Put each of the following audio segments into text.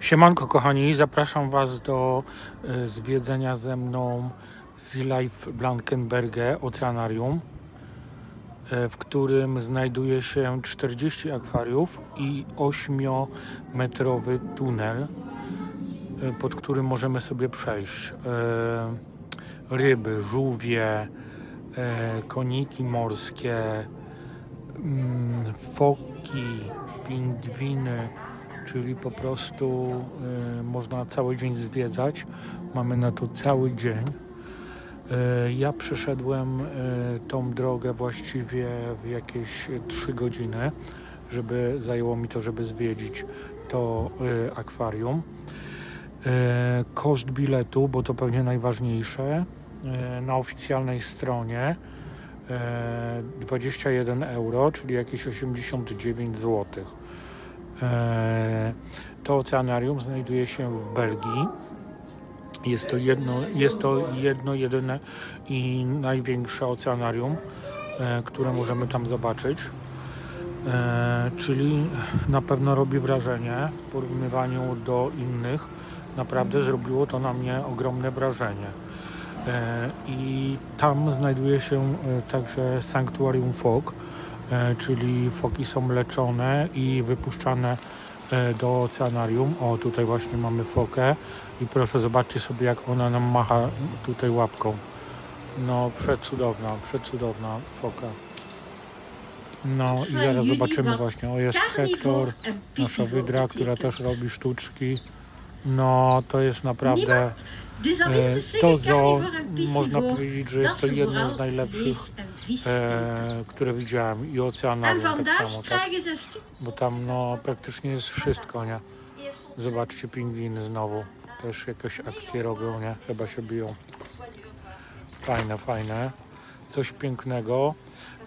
Siemanko kochani, zapraszam Was do e, zwiedzenia ze mną Sea Life Blankenberge Oceanarium, e, w którym znajduje się 40 akwariów i 8-metrowy tunel, e, pod którym możemy sobie przejść. Ryby, żółwie, koniki morskie, mm, foki, pingwiny, czyli po prostu y, można cały dzień zwiedzać. Mamy na to cały dzień. Y, ja przeszedłem y, tą drogę właściwie w jakieś 3 godziny, żeby zajęło mi to, żeby zwiedzić to y, akwarium. Koszt biletu, bo to pewnie najważniejsze, na oficjalnej stronie e, 21 euro, czyli jakieś 89 zł. E, To oceanarium znajduje się w Belgii. Jest to jedno, jest to jedno jedyne i największe oceanarium, e, które możemy tam zobaczyć. E, Czyli na pewno robi wrażenie w porównywaniu do innych. Naprawdę zrobiło to na mnie ogromne wrażenie. I tam znajduje się także sanktuarium fok, e, czyli foki są leczone i wypuszczane e, do oceanarium. O, tutaj właśnie mamy fokę i proszę zobaczcie sobie, jak ona nam macha tutaj łapką. No, przecudowna, przecudowna foka. No i zaraz zobaczymy właśnie. O, jest Hektor, nasza wydra, która też robi sztuczki. No, to jest naprawdę... E, To zoo można powiedzieć, że jest to jedno z najlepszych, e, które widziałem i oceanarium tak samo, tak? stu- Bo tam no praktycznie jest wszystko, nie? Zobaczcie pingwiny znowu. Też jakieś akcje robią, nie? Chyba się biją. Fajne, fajne. Coś pięknego,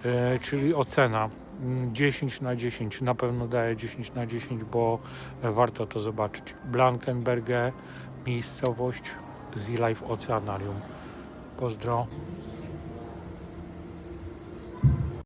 e, czyli ocena. Mm, 10 na 10, na pewno daję 10 na 10, bo e, warto to zobaczyć. Blankenberge, miejscowość Sea Life Oceanarium. Pozdro.